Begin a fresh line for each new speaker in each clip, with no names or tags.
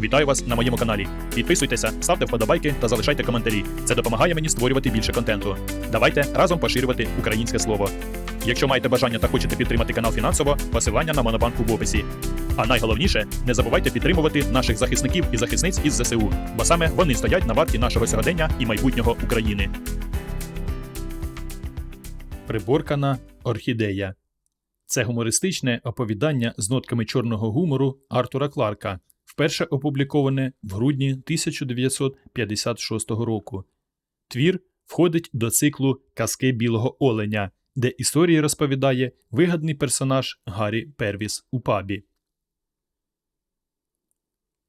Вітаю вас на моєму каналі. Підписуйтеся, ставте вподобайки та залишайте коментарі. Це допомагає мені створювати більше контенту. Давайте разом поширювати українське слово. Якщо маєте бажання та хочете підтримати канал фінансово, посилання на монобанку в описі. А найголовніше, не забувайте підтримувати наших захисників і захисниць із ЗСУ, бо саме вони стоять на варті нашого сьогодення і майбутнього України. Приборкана орхідея. Це гумористичне оповідання з нотками чорного гумору Артура Кларка, вперше опубліковане в грудні 1956 року. Твір входить до циклу Казки білого оленя, де історії розповідає вигадний персонаж Гаррі Первіс у пабі.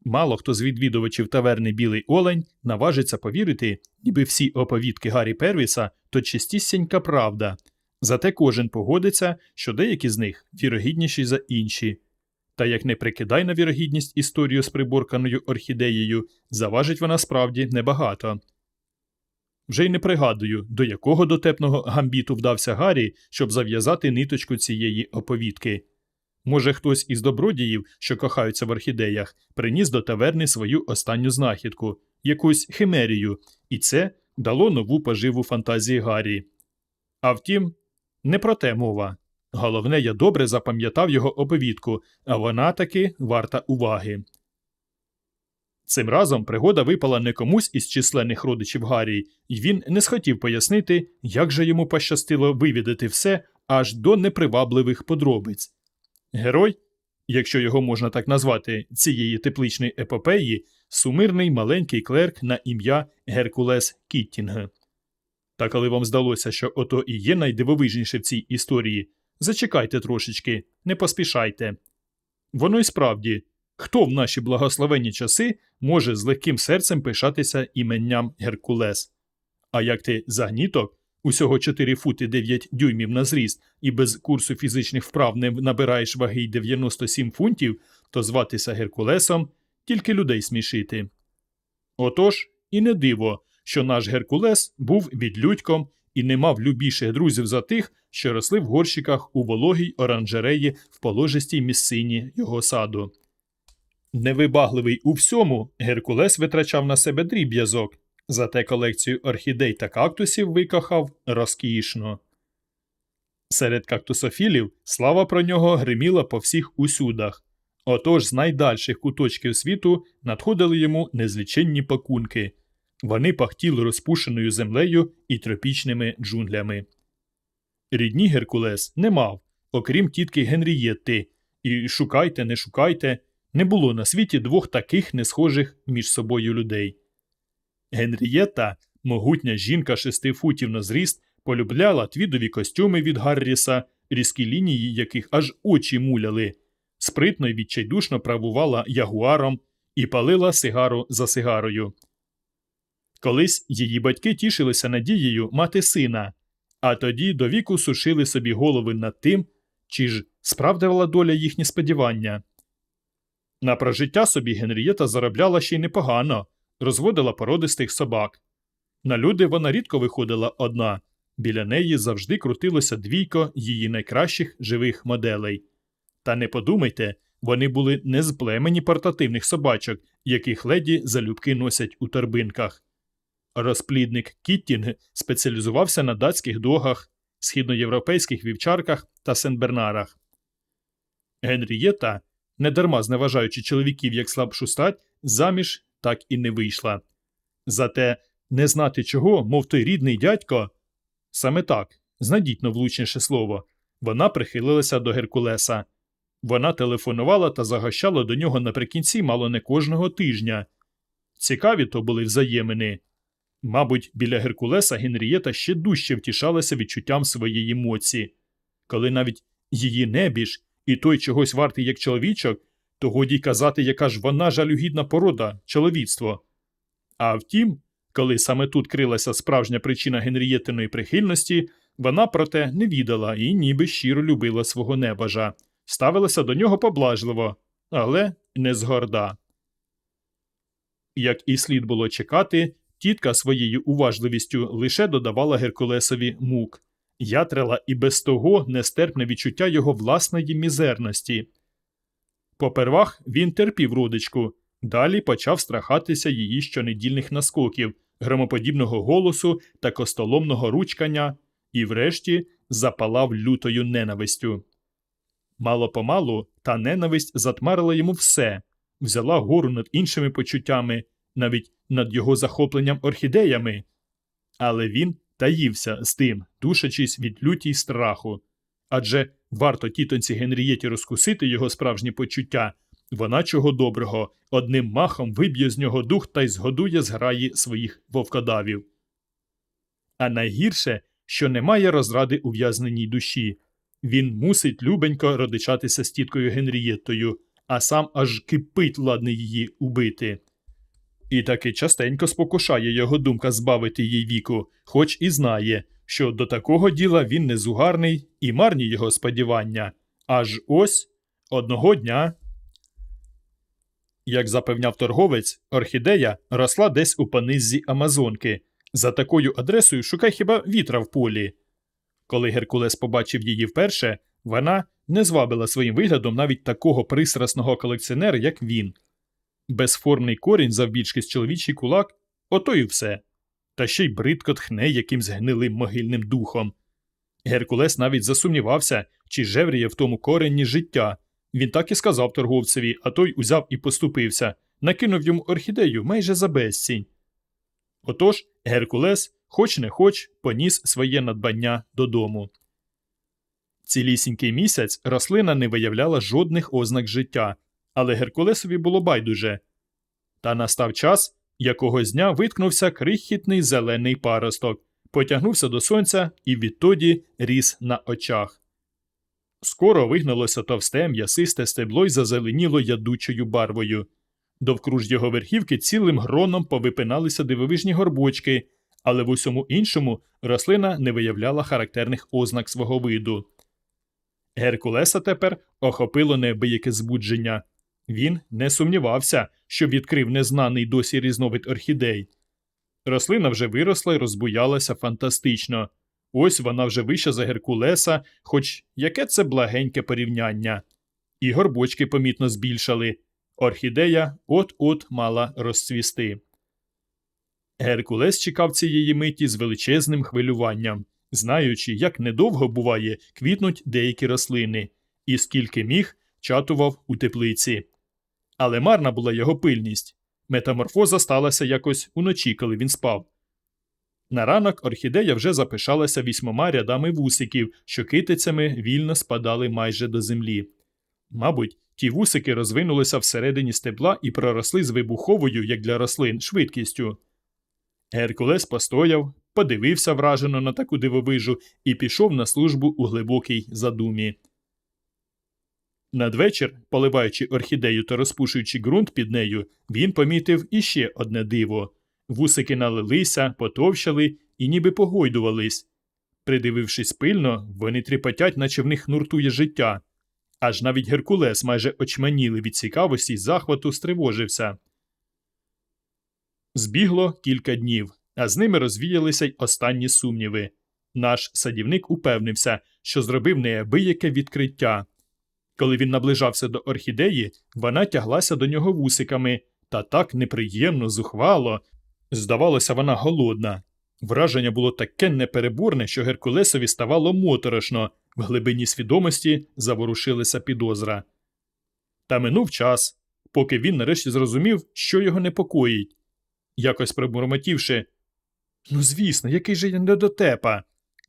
Мало хто з відвідувачів таверни Білий Олень наважиться повірити, ніби всі оповідки Гаррі Первіса то чистісінька правда. Зате кожен погодиться, що деякі з них вірогідніші за інші. Та як не прикидай на вірогідність історію з приборканою орхідеєю, заважить вона справді небагато. Вже й не пригадую, до якого дотепного гамбіту вдався Гаррі, щоб зав'язати ниточку цієї оповідки. Може, хтось із добродіїв, що кохаються в орхідеях, приніс до таверни свою останню знахідку, якусь химерію, і це дало нову поживу фантазії Гаррі. А втім, не про те мова. Головне, я добре запам'ятав його оповідку, а вона таки варта уваги. Цим разом пригода випала не комусь із численних родичів Гаррі, і він не схотів пояснити, як же йому пощастило вивідати все аж до непривабливих подробиць. Герой, якщо його можна так назвати, цієї тепличної епопеї, сумирний маленький клерк на ім'я Геркулес Кіттінг. Та коли вам здалося, що ото і є найдивовижніше в цій історії, зачекайте трошечки, не поспішайте. Воно й справді, хто в наші благословенні часи може з легким серцем пишатися іменням Геркулес? А як ти загніток, усього 4 фути 9 дюймів на зріст і без курсу фізичних вправ не набираєш ваги й 97 фунтів, то зватися Геркулесом тільки людей смішити. Отож, і не диво, що наш Геркулес був відлюдьком і не мав любіших друзів за тих, що росли в горщиках у вологій оранжереї в положистій місцині його саду. Невибагливий у всьому, Геркулес витрачав на себе дріб'язок, зате колекцію орхідей та кактусів викохав розкішно. Серед кактусофілів слава про нього гриміла по всіх усюдах. Отож з найдальших куточків світу надходили йому незліченні пакунки. Вони пахтіли розпушеною землею і тропічними джунглями. Рідні Геркулес не мав, окрім тітки Генрієтти, і шукайте, не шукайте, не було на світі двох таких несхожих між собою людей. Генрієта, могутня жінка шести футів на зріст, полюбляла твідові костюми від Гарріса, різкі лінії яких аж очі муляли, спритно й відчайдушно правувала ягуаром і палила сигару за сигарою. Колись її батьки тішилися надією мати сина, а тоді до віку сушили собі голови над тим, чи ж справдила доля їхні сподівання. На прожиття собі Генрієта заробляла ще й непогано, розводила породистих собак. На люди вона рідко виходила одна, біля неї завжди крутилося двійко її найкращих живих моделей. Та не подумайте, вони були не з племені портативних собачок, яких леді залюбки носять у торбинках. Розплідник Кіттінг спеціалізувався на датських догах, східноєвропейських вівчарках та сенбернарах. Генрієта, недарма зневажаючи чоловіків як слабшу стать, заміж так і не вийшла. Зате не знати чого, мов той рідний дядько. Саме так, знайдіть влучніше слово, вона прихилилася до Геркулеса. Вона телефонувала та загощала до нього наприкінці мало не кожного тижня. Цікаві то були взаємини. Мабуть, біля Геркулеса Генрієта ще дужче втішалася відчуттям своєї моці. Коли навіть її небіж і той чогось вартий як чоловічок, то годі й казати, яка ж вона жалюгідна порода, чоловіцтво. А втім, коли саме тут крилася справжня причина Генрієтиної прихильності, вона проте не відала і ніби щиро любила свого небажа, ставилася до нього поблажливо, але не згорда. Як і слід було чекати, Тітка своєю уважливістю лише додавала Геркулесові мук, ятрила і без того нестерпне відчуття його власної мізерності. Попервах він терпів родичку, Далі почав страхатися її щонедільних наскоків, громоподібного голосу та костоломного ручкання, і врешті запалав лютою ненавистю. Мало помалу та ненависть затмарила йому все, взяла гору над іншими почуттями, навіть над його захопленням орхідеями. Але він таївся з тим, душачись від люті й страху. Адже варто тітонці Генрієті розкусити його справжні почуття, вона чого доброго, одним махом виб'є з нього дух та й згодує зграї своїх вовкодавів. А найгірше, що немає розради ув'язненій душі. Він мусить любенько родичатися з тіткою Генрієттою, а сам аж кипить ладний її убити. І таки частенько спокушає його думка збавити їй віку, хоч і знає, що до такого діла він не зугарний і марні його сподівання. Аж ось одного дня. Як запевняв торговець, орхідея росла десь у паниззі Амазонки. За такою адресою шукай хіба вітра в полі. Коли Геркулес побачив її вперше, вона не звабила своїм виглядом навіть такого пристрасного колекціонера, як він. Безформний корінь завбільшки з чоловічий кулак ото й все. Та ще й бридко тхне якимсь гнилим могильним духом. Геркулес навіть засумнівався, чи жевріє в тому коренні життя. Він так і сказав торговцеві, а той узяв і поступився, накинув йому орхідею майже за безцінь. Отож Геркулес, хоч не хоч, поніс своє надбання додому. Цілісінький місяць рослина не виявляла жодних ознак життя, але Геркулесові було байдуже. Та настав час, якогось дня виткнувся крихітний зелений паросток, потягнувся до сонця і відтоді ріс на очах. Скоро вигналося товсте м'ясисте стебло й зазеленіло ядучою барвою. Довкруж його верхівки цілим гроном повипиналися дивовижні горбочки, але в усьому іншому рослина не виявляла характерних ознак свого виду. Геркулеса тепер охопило неабияке збудження. Він не сумнівався, що відкрив незнаний досі різновид орхідей. Рослина вже виросла і розбуялася фантастично. Ось вона вже вища за Геркулеса, хоч яке це благеньке порівняння. І горбочки помітно збільшали. Орхідея от-от мала розцвісти. Геркулес чекав цієї миті з величезним хвилюванням, знаючи, як недовго буває, квітнуть деякі рослини, і скільки міг чатував у теплиці. Але марна була його пильність. Метаморфоза сталася якось уночі, коли він спав. На ранок орхідея вже запишалася вісьмома рядами вусиків, що китицями вільно спадали майже до землі. Мабуть, ті вусики розвинулися всередині стебла і проросли з вибуховою, як для рослин, швидкістю. Геркулес постояв, подивився вражено на таку дивовижу і пішов на службу у глибокій задумі. Надвечір, поливаючи орхідею та розпушуючи ґрунт під нею, він помітив іще одне диво. Вусики налилися, потовщали і ніби погойдувались. Придивившись пильно, вони тріпотять, наче в них нуртує життя. Аж навіть Геркулес, майже очманіли від цікавості й захвату, стривожився. Збігло кілька днів, а з ними розвіялися й останні сумніви. Наш садівник упевнився, що зробив неабияке відкриття. Коли він наближався до орхідеї, вона тяглася до нього вусиками, та так неприємно, зухвало. Здавалося, вона голодна. Враження було таке непереборне, що Геркулесові ставало моторошно, в глибині свідомості заворушилася підозра. Та минув час, поки він нарешті зрозумів, що його непокоїть. Якось пробурмотівши Ну, звісно, який же я недотепа.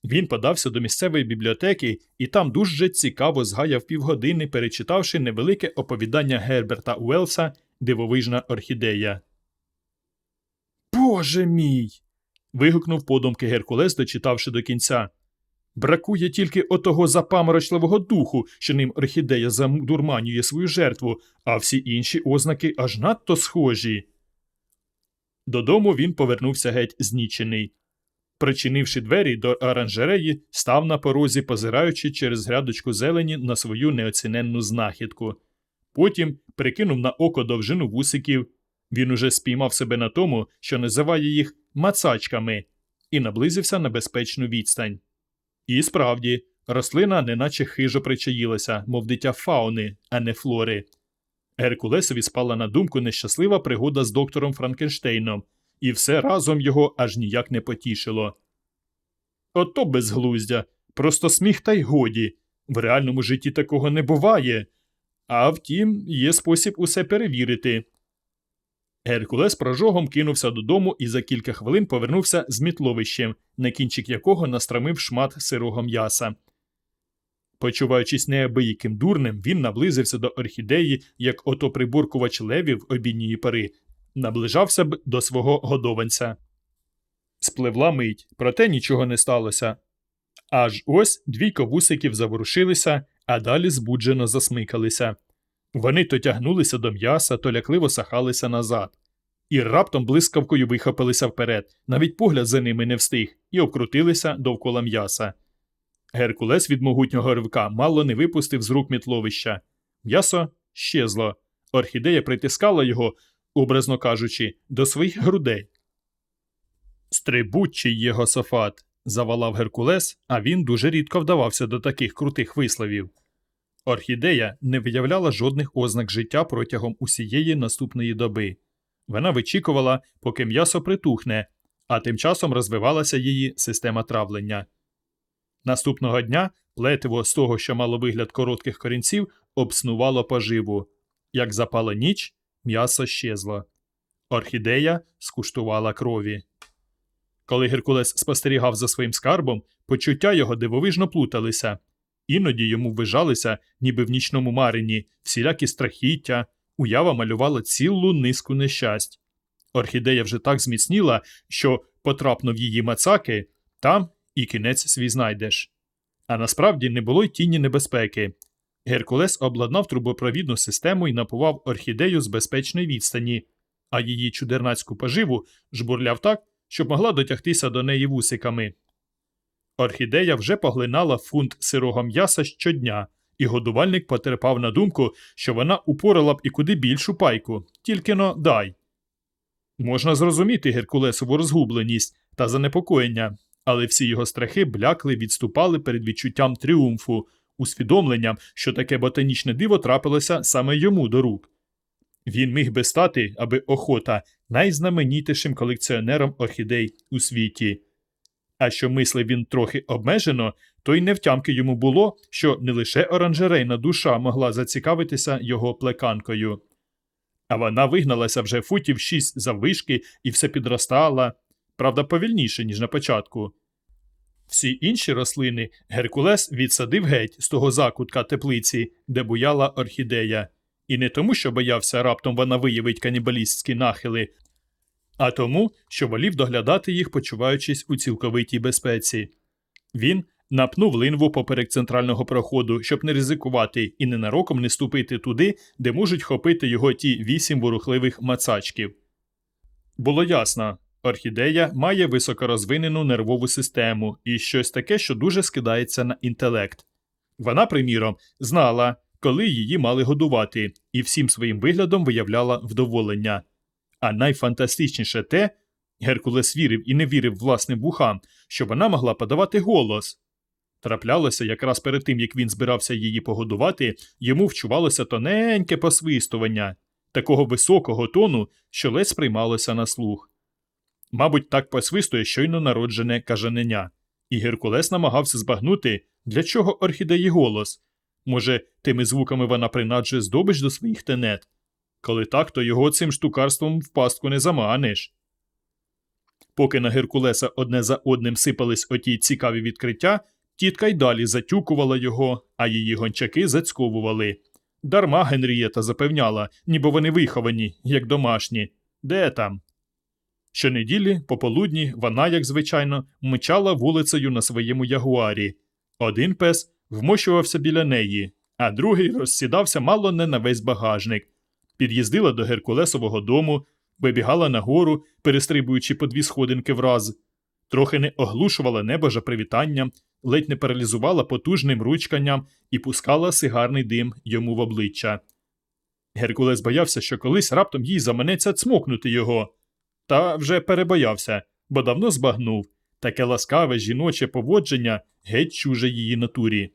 Він подався до місцевої бібліотеки і там дуже цікаво згаяв півгодини, перечитавши невелике оповідання Герберта Уелса Дивовижна орхідея. Боже мій. вигукнув подумки Геркулес, дочитавши до кінця. Бракує тільки отого запаморочливого духу, що ним орхідея задурманює свою жертву, а всі інші ознаки аж надто схожі. Додому він повернувся геть знічений. Причинивши двері до оранжереї, став на порозі, позираючи через грядочку зелені на свою неоціненну знахідку. Потім прикинув на око довжину вусиків. Він уже спіймав себе на тому, що називає їх мацачками, і наблизився на безпечну відстань. І справді, рослина неначе хижо причаїлася, мов дитя фауни, а не флори. Геркулесові спала на думку нещаслива пригода з доктором Франкенштейном, і все разом його аж ніяк не потішило. Ото безглуздя, просто сміх та й годі. В реальному житті такого не буває. А втім, є спосіб усе перевірити. Геркулес прожогом кинувся додому і за кілька хвилин повернувся з мітловищем, на кінчик якого настрамив шмат сирого м'яса. Почуваючись неабияким дурним, він наблизився до орхідеї, як ото прибуркувач левів обідньої пари, наближався б до свого годованця. Спливла мить, проте нічого не сталося. Аж ось двійко вусиків заворушилися, а далі збуджено засмикалися. Вони то тягнулися до м'яса, то лякливо сахалися назад. І раптом блискавкою вихопилися вперед, навіть погляд за ними не встиг, і обкрутилися довкола м'яса. Геркулес від могутнього ривка мало не випустив з рук мітловища. М'ясо щезло. Орхідея притискала його, образно кажучи, до своїх грудей. Стрибучий софат, завалав Геркулес, а він дуже рідко вдавався до таких крутих висловів. Орхідея не виявляла жодних ознак життя протягом усієї наступної доби. Вона вичікувала, поки м'ясо притухне, а тим часом розвивалася її система травлення. Наступного дня плетиво з того, що мало вигляд коротких корінців, обснувало поживу. Як запала ніч, м'ясо щезло. Орхідея скуштувала крові. Коли Геркулес спостерігав за своїм скарбом, почуття його дивовижно плуталися. Іноді йому ввижалися, ніби в нічному марині, всілякі страхіття, уява малювала цілу низку нещасть. Орхідея вже так зміцніла, що потрапно її мацаки, там і кінець свій знайдеш. А насправді не було й тіні небезпеки. Геркулес обладнав трубопровідну систему і напував орхідею з безпечної відстані, а її чудернацьку поживу жбурляв так, щоб могла дотягтися до неї вусиками. Орхідея вже поглинала фунт сирого м'яса щодня, і годувальник потерпав на думку, що вона упорала б і куди більшу пайку, тільки но дай. Можна зрозуміти Геркулесову розгубленість та занепокоєння, але всі його страхи блякли відступали перед відчуттям тріумфу, усвідомленням, що таке ботанічне диво трапилося саме йому до рук. Він міг би стати, аби охота, найзнаменітішим колекціонером орхідей у світі. А що мислив він трохи обмежено, то й невтямки йому було, що не лише оранжерейна душа могла зацікавитися його плеканкою. А вона вигналася вже футів шість заввишки і все підростала, правда, повільніше, ніж на початку. Всі інші рослини Геркулес відсадив геть з того закутка теплиці, де буяла орхідея, і не тому, що боявся раптом вона виявить канібалістські нахили, а тому, що волів доглядати їх, почуваючись у цілковитій безпеці. Він напнув линву поперек центрального проходу, щоб не ризикувати і ненароком не ступити туди, де можуть хопити його ті вісім ворухливих мацачків. Було ясно. Орхідея має високорозвинену нервову систему і щось таке, що дуже скидається на інтелект. Вона, приміром, знала, коли її мали годувати, і всім своїм виглядом виявляла вдоволення. А найфантастичніше те, Геркулес вірив і не вірив власним вухам, що вона могла подавати голос. Траплялося якраз перед тим, як він збирався її погодувати, йому вчувалося тоненьке посвистування, такого високого тону, що ледь сприймалося на слух. Мабуть, так посвистує щойно народжене кажаненя, і Геркулес намагався збагнути, для чого орхідеї голос. Може, тими звуками вона принаджує здобич до своїх тенет. Коли так, то його цим штукарством в пастку не заманиш. Поки на Геркулеса одне за одним сипались оті цікаві відкриття, тітка й далі затюкувала його, а її гончаки зацьковували. Дарма Генрієта запевняла, ніби вони виховані, як домашні. Де там? Щонеділі, пополудні, вона, як звичайно, мчала вулицею на своєму ягуарі. Один пес вмощувався біля неї, а другий розсідався мало не на весь багажник. Під'їздила до Геркулесового дому, вибігала нагору, перестрибуючи по дві сходинки враз, трохи не оглушувала небожа привітанням, ледь не паралізувала потужним ручканням і пускала сигарний дим йому в обличчя. Геркулес боявся, що колись раптом їй заманеться цмокнути його. Та вже перебоявся, бо давно збагнув таке ласкаве жіноче поводження геть чуже її натурі.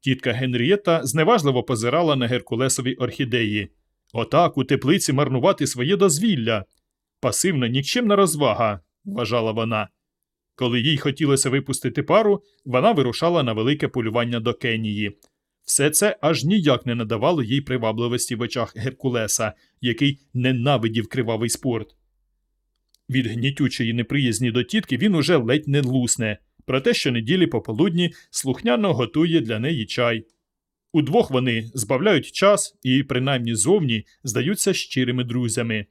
Тітка Генрієта зневажливо позирала на Геркулесові орхідеї. Отак у теплиці марнувати своє дозвілля. Пасивна нікчемна розвага, вважала вона. Коли їй хотілося випустити пару, вона вирушала на велике полювання до Кенії. Все це аж ніяк не надавало їй привабливості в очах Геркулеса, який ненавидів кривавий спорт. Від гнітючої неприязні до тітки він уже ледь не лусне, проте щонеділі пополудні слухняно готує для неї чай. Удвох вони збавляють час і, принаймні зовні, здаються щирими друзями.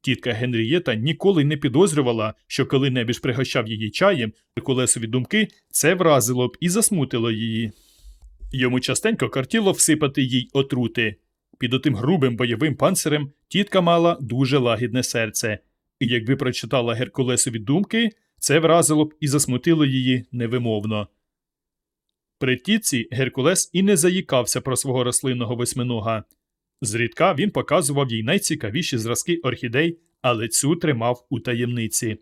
Тітка Генрієта ніколи не підозрювала, що коли небіж пригощав її чаєм, Геркулесові думки це вразило б і засмутило її. Йому частенько картіло всипати їй отрути. Під отим грубим бойовим панцирем тітка мала дуже лагідне серце, і якби прочитала Геркулесові думки, це вразило б і засмутило її невимовно. При тітці Геркулес і не заїкався про свого рослинного восьминога. Зрідка він показував їй найцікавіші зразки орхідей, але цю тримав у таємниці.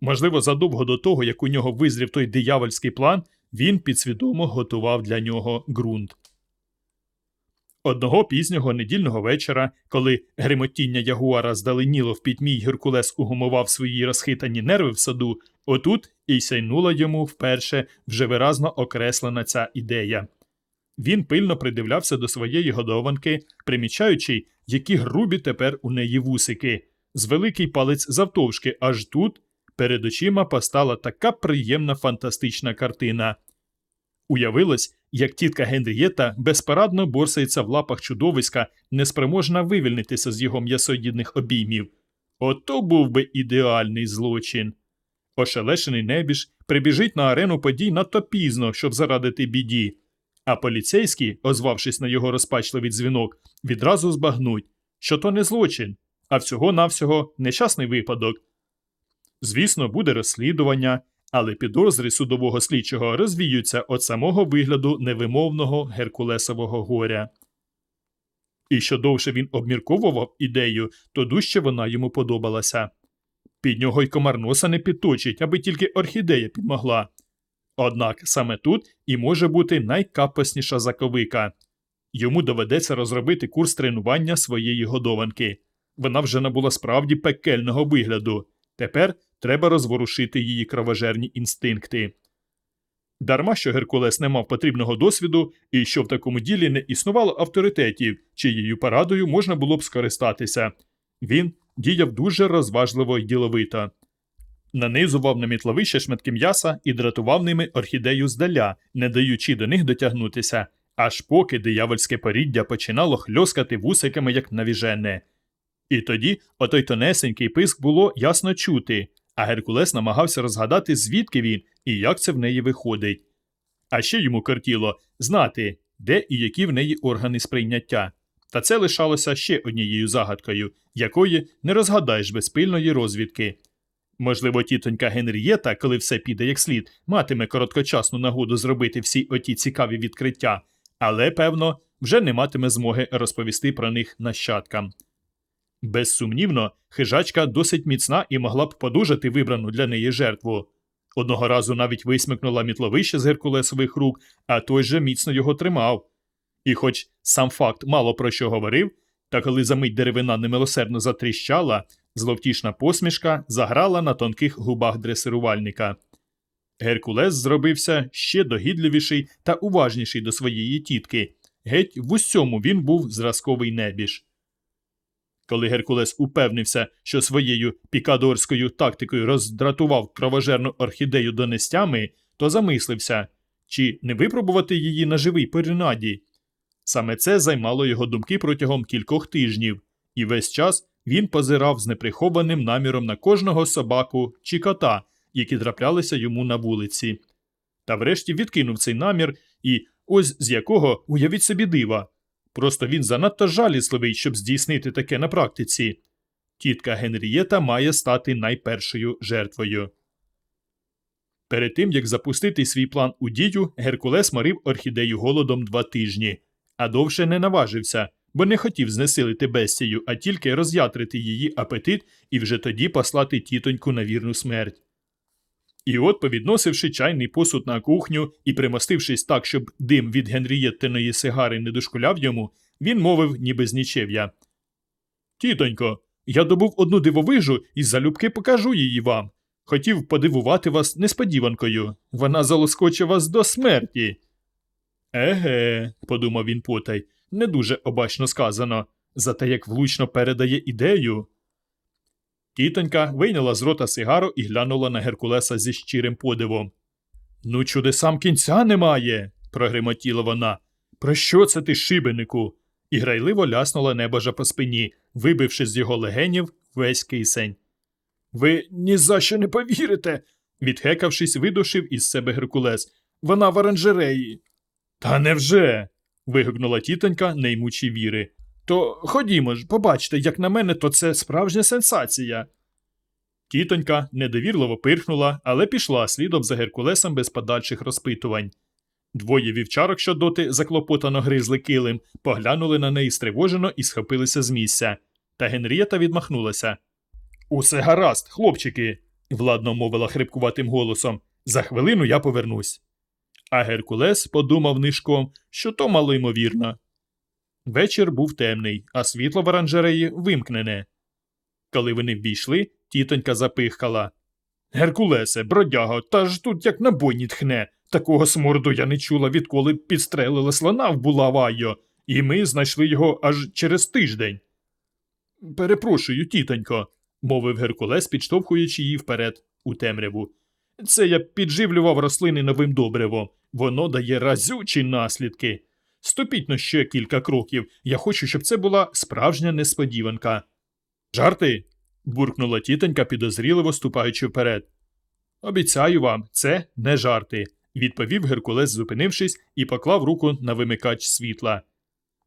Можливо, задовго до того, як у нього визрів той диявольський план, він підсвідомо готував для нього ґрунт. Одного пізнього недільного вечора, коли гримотіння ягуара здаленіло в пітьмі й Геркулес угумував свої розхитані нерви в саду, отут і сяйнула йому вперше вже виразно окреслена ця ідея. Він пильно придивлявся до своєї годованки, примічаючи, які грубі тепер у неї вусики, з великий палець завтовшки, аж тут перед очима постала така приємна фантастична картина. Уявилось, як тітка Генрієта безпарадно борсається в лапах чудовиська, неспроможна вивільнитися з його м'ясоїдних обіймів. Ото був би ідеальний злочин. Ошелешений небіж прибіжить на арену подій надто пізно, щоб зарадити біді. А поліцейські, озвавшись на його розпачливий дзвінок, відразу збагнуть, що то не злочин, а всього-навсього нещасний випадок. Звісно, буде розслідування, але підозри судового слідчого розвіються від самого вигляду невимовного Геркулесового горя. І що довше він обмірковував ідею, то дужче вона йому подобалася. Під нього й комар носа не підточить, аби тільки орхідея підмогла. Однак саме тут і може бути найкапосніша заковика. Йому доведеться розробити курс тренування своєї годованки. Вона вже набула справді пекельного вигляду. Тепер треба розворушити її кровожерні інстинкти. Дарма що Геркулес не мав потрібного досвіду і що в такому ділі не існувало авторитетів, чиєю порадою можна було б скористатися. Він діяв дуже розважливо й діловито. Нанизував на мітловище шматки м'яса і дратував ними орхідею здаля, не даючи до них дотягнутися, аж поки диявольське поріддя починало хльоскати вусиками, як навіжене. І тоді отой тонесенький писк було ясно чути, а Геркулес намагався розгадати, звідки він і як це в неї виходить. А ще йому кортіло знати, де і які в неї органи сприйняття. Та це лишалося ще однією загадкою, якої не розгадаєш без пильної розвідки. Можливо, тітонька Генрієта, коли все піде як слід, матиме короткочасну нагоду зробити всі оті цікаві відкриття, але, певно, вже не матиме змоги розповісти про них нащадкам. Безсумнівно, хижачка досить міцна і могла б подужати вибрану для неї жертву. Одного разу навіть висмикнула мітловище з геркулесових рук, а той же міцно його тримав. І хоч сам факт мало про що говорив, та коли за мить деревина немилосердно затріщала, зловтішна посмішка заграла на тонких губах дресирувальника. Геркулес зробився ще догідливіший та уважніший до своєї тітки. Геть в усьому він був зразковий небіж. Коли Геркулес упевнився, що своєю пікадорською тактикою роздратував кровожерну орхідею донестями, то замислився, чи не випробувати її на живий перенаді. Саме це займало його думки протягом кількох тижнів, і весь час він позирав з неприхованим наміром на кожного собаку чи кота, які траплялися йому на вулиці. Та врешті відкинув цей намір, і ось з якого уявіть собі дива. Просто він занадто жалісливий, щоб здійснити таке на практиці. Тітка Генрієта має стати найпершою жертвою. Перед тим як запустити свій план у дію, Геркулес морив орхідею голодом два тижні, а довше не наважився, бо не хотів знесилити бестію, а тільки роз'ятрити її апетит і вже тоді послати тітоньку на вірну смерть. І от, повідносивши чайний посуд на кухню і примостившись так, щоб дим від Генрієттиної сигари не дошкуляв йому, він мовив ніби з нічев'я. Тітонько, я добув одну дивовижу і залюбки покажу її вам. Хотів подивувати вас несподіванкою. Вона залоскоче вас до смерті. Еге, подумав він потай, не дуже обачно сказано, зате як влучно передає ідею. Тітонька вийняла з рота сигару і глянула на Геркулеса зі щирим подивом. Ну, чудесам кінця немає, прогримотіла вона. Про що це ти, шибенику? І грайливо ляснула небожа по спині, вибивши з його легенів весь кисень. Ви ні за що не повірите, відхекавшись, видушив із себе Геркулес. Вона в оранжереї. Та невже? вигукнула тітонька, не ймучи віри. То ходімо ж, побачте, як на мене, то це справжня сенсація. Тітонька недовірливо пирхнула, але пішла слідом за Геркулесом без подальших розпитувань. Двоє вівчарок, що доти заклопотано гризли килим, поглянули на неї стривожено і схопилися з місця. Та Генрієта відмахнулася. Усе гаразд, хлопчики, владно мовила хрипкуватим голосом. За хвилину я повернусь. А Геркулес подумав нишком, що то мало ймовірно. Вечір був темний, а світло в оранжереї вимкнене. Коли вони ввійшли, тітонька запихкала. Геркулесе, бродяго, та ж тут як на бойні тхне. Такого сморду я не чула, відколи підстрелили слона в булавайо, і ми знайшли його аж через тиждень. Перепрошую, тітонько, мовив Геркулес, підштовхуючи її вперед у темряву. Це я підживлював рослини новим добривом. Воно дає разючі наслідки. Ступіть но ще кілька кроків. Я хочу, щоб це була справжня несподіванка. Жарти. буркнула тітонька, підозріливо ступаючи вперед. Обіцяю вам, це не жарти, відповів Геркулес, зупинившись, і поклав руку на вимикач світла.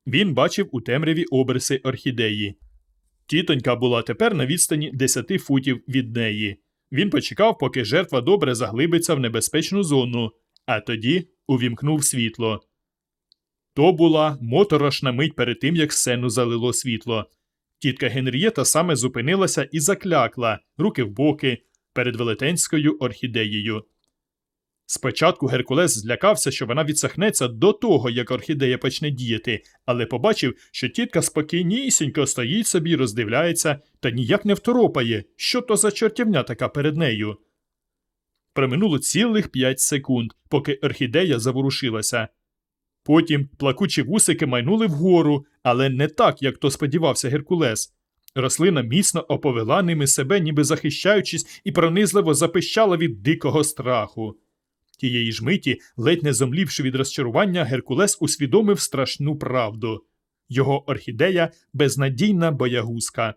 Він бачив у темряві обриси орхідеї. Тітонька була тепер на відстані 10 футів від неї. Він почекав, поки жертва добре заглибиться в небезпечну зону, а тоді увімкнув світло. То була моторошна мить перед тим, як сцену залило світло. Тітка Генрієта саме зупинилася і заклякла, руки в боки, перед велетенською орхідеєю. Спочатку Геркулес злякався, що вона відсахнеться до того, як орхідея почне діяти, але побачив, що тітка спокійнісінько стоїть собі, роздивляється та ніяк не второпає, що то за чортівня така перед нею. Проминуло цілих п'ять секунд, поки орхідея заворушилася. Потім плакучі вусики майнули вгору, але не так, як то сподівався Геркулес. Рослина міцно оповела ними себе, ніби захищаючись, і пронизливо запищала від дикого страху. Тієї ж миті, ледь не зомлівши від розчарування, Геркулес усвідомив страшну правду. Його орхідея безнадійна боягузка.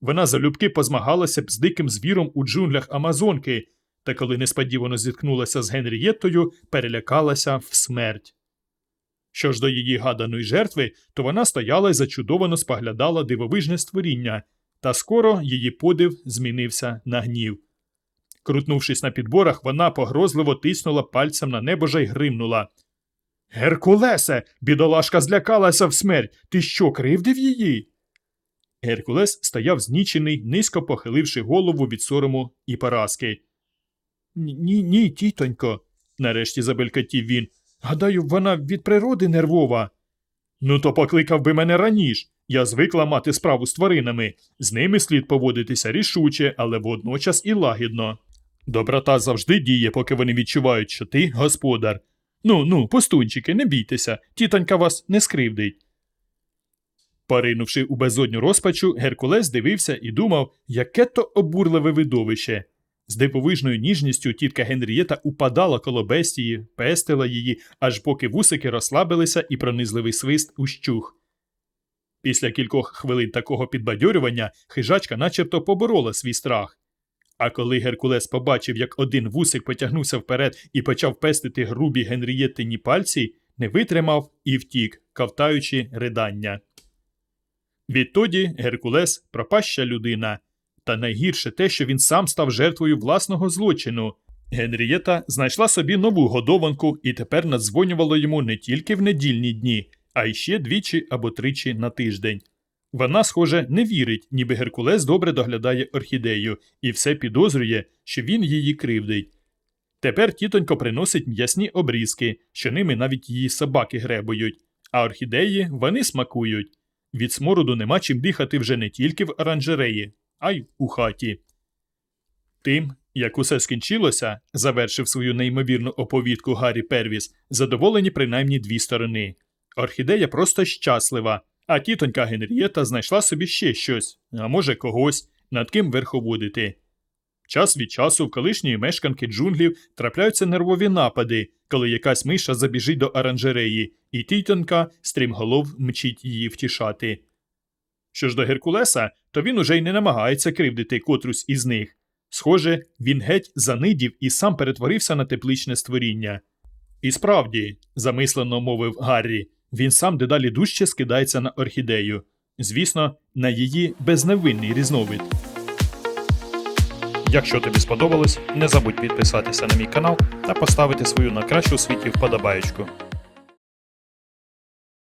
Вона залюбки позмагалася б з диким звіром у джунглях Амазонки, та коли несподівано зіткнулася з Генрієттою, перелякалася в смерть. Що ж до її гаданої жертви, то вона стояла і зачудовано споглядала дивовижне створіння, та скоро її подив змінився на гнів. Крутнувшись на підборах, вона погрозливо тиснула пальцем на небожа й гримнула. Геркулесе, бідолашка злякалася в смерть. Ти що, кривдив її? Геркулес стояв знічений, низько похиливши голову від сорому і поразки. Ні, ні, тітонько, нарешті забелькотів він. Гадаю, вона від природи нервова. Ну, то покликав би мене раніше. Я звикла мати справу з тваринами. З ними слід поводитися рішуче, але водночас і лагідно. Доброта завжди діє, поки вони відчувають, що ти господар. Ну, ну, пустунчики, не бійтеся, тітонька вас не скривдить. Поринувши у безодню розпачу, Геркулес дивився і думав, яке то обурливе видовище. З дивовижною ніжністю тітка Генрієта упадала коло бестії, пестила її, аж поки вусики розслабилися і пронизливий свист ущух. Після кількох хвилин такого підбадьорювання хижачка начебто поборола свій страх. А коли Геркулес побачив, як один вусик потягнувся вперед і почав пестити грубі Генрієттині пальці, не витримав і втік, ковтаючи ридання. Відтоді Геркулес пропаща людина. Та найгірше те, що він сам став жертвою власного злочину. Генрієта знайшла собі нову годованку і тепер надзвонювала йому не тільки в недільні дні, а й ще двічі або тричі на тиждень. Вона, схоже, не вірить, ніби Геркулес добре доглядає орхідею, і все підозрює, що він її кривдить. Тепер тітонько приносить м'ясні обрізки, що ними навіть її собаки гребують, а орхідеї вони смакують. Від смороду нема чим дихати вже не тільки в оранжереї, а й у хаті. Тим, як усе скінчилося, завершив свою неймовірну оповідку Гаррі Первіс, задоволені принаймні дві сторони. Орхідея просто щаслива, а тітонька Генрієта знайшла собі ще щось, а може когось, над ким верховодити. Час від часу в колишньої мешканки джунглів трапляються нервові напади, коли якась миша забіжить до оранжереї, і тітонька стрімголов мчить її втішати. Що ж до Геркулеса, то він уже й не намагається кривдити котрусь із них. Схоже, він геть занидів і сам перетворився на тепличне створіння. І справді, замислено мовив Гаррі, він сам дедалі дужче скидається на орхідею. Звісно, на її безневинний різновид. Якщо тобі сподобалось, не забудь підписатися на мій канал та поставити свою на кращу світі вподобаєчку.